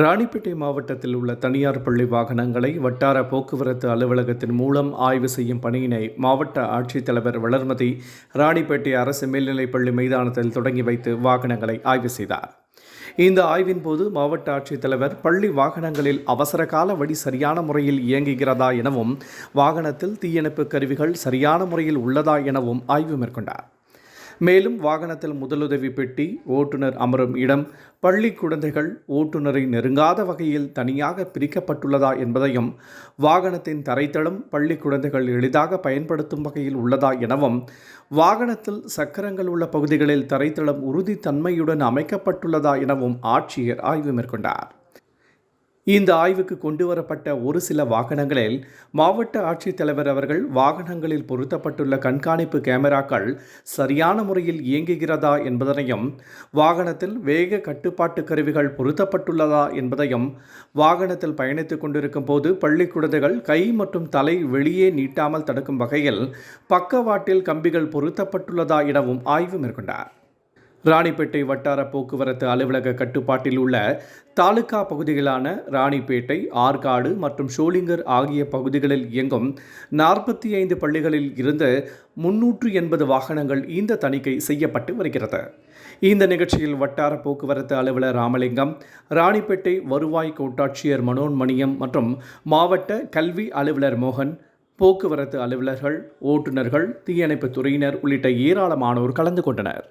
ராணிப்பேட்டை மாவட்டத்தில் உள்ள தனியார் பள்ளி வாகனங்களை வட்டார போக்குவரத்து அலுவலகத்தின் மூலம் ஆய்வு செய்யும் பணியினை மாவட்ட ஆட்சித்தலைவர் வளர்மதி ராணிப்பேட்டை அரசு மேல்நிலைப்பள்ளி மைதானத்தில் தொடங்கி வைத்து வாகனங்களை ஆய்வு செய்தார். இந்த ஆய்வின் போது மாவட்ட ஆட்சித்தலைவர் பள்ளி வாகனங்களில் அவசர கால வழி சரியான முறையில் இயங்குகிறதா எனவும் வாகனத்தில் தீயணைப்பு கருவிகள் சரியான முறையில் உள்ளதா எனவும் ஆய்வு மேற்கொண்டார். மேலும் வாகனத்தில் முதலுதவி பெட்டி ஓட்டுநர் அமரும் இடம் பள்ளி குழந்தைகள் ஓட்டுநரை நெருங்காத வகையில் தனியாக பிரிக்கப்பட்டுள்ளதா என்பதையும் வாகனத்தின் தரைத்தளம் பள்ளி குழந்தைகள் எளிதாக பயன்படுத்தும் வகையில் உள்ளதா எனவும் வாகனத்தில் சக்கரங்கள் உள்ள பகுதிகளில் தரைத்தளம் உறுதித்தன்மையுடன் அமைக்கப்பட்டுள்ளதா எனவும் ஆட்சியர் ஆய்வு மேற்கொண்டார். இந்த ஆய்வுக்கு கொண்டு வரப்பட்ட ஒரு சில வாகனங்களில் மாவட்ட ஆட்சித்தலைவர் அவர்கள் வாகனங்களில் பொருத்தப்பட்டுள்ள கண்காணிப்பு கேமராக்கள் சரியான முறையில் இயங்குகிறதா என்பதனையும் வாகனத்தில் வேக கட்டுப்பாட்டு கருவிகள் பொருத்தப்பட்டுள்ளதா என்பதையும் வாகனத்தில் பயணித்துக் கொண்டிருக்கும் போது பள்ளி குழந்தைகள் கை மற்றும் தலை வெளியே நீட்டாமல் தடுக்கும் வகையில் பக்கவாட்டில் கம்பிகள் பொருத்தப்பட்டுள்ளதா எனவும் ஆய்வு மேற்கொண்டார். ராணிப்பேட்டை வட்டார போக்குவரத்து அலுவலக கட்டுப்பாட்டில் உள்ள தாலுகா பகுதிகளான ராணிப்பேட்டை ஆற்காடு மற்றும் ஷோலிங்கர் ஆகிய பகுதிகளில் இயங்கும் நாற்பத்தி ஐந்து பள்ளிகளில் இருந்து முன்னூற்று எண்பது வாகனங்கள் இந்த தணிக்கை செய்யப்பட்டு வருகிறது. இந்த நிகழ்ச்சியில் வட்டார போக்குவரத்து அலுவலர் ராமலிங்கம் ராணிப்பேட்டை வருவாய் கோட்டாட்சியர் மனோன்மணியம் மற்றும் மாவட்ட கல்வி அலுவலர் மோகன் போக்குவரத்து அலுவலர்கள் ஓட்டுநர்கள் தீயணைப்புத் துறையினர் உள்ளிட்ட ஏராளமானோர் கலந்து கொண்டனர்.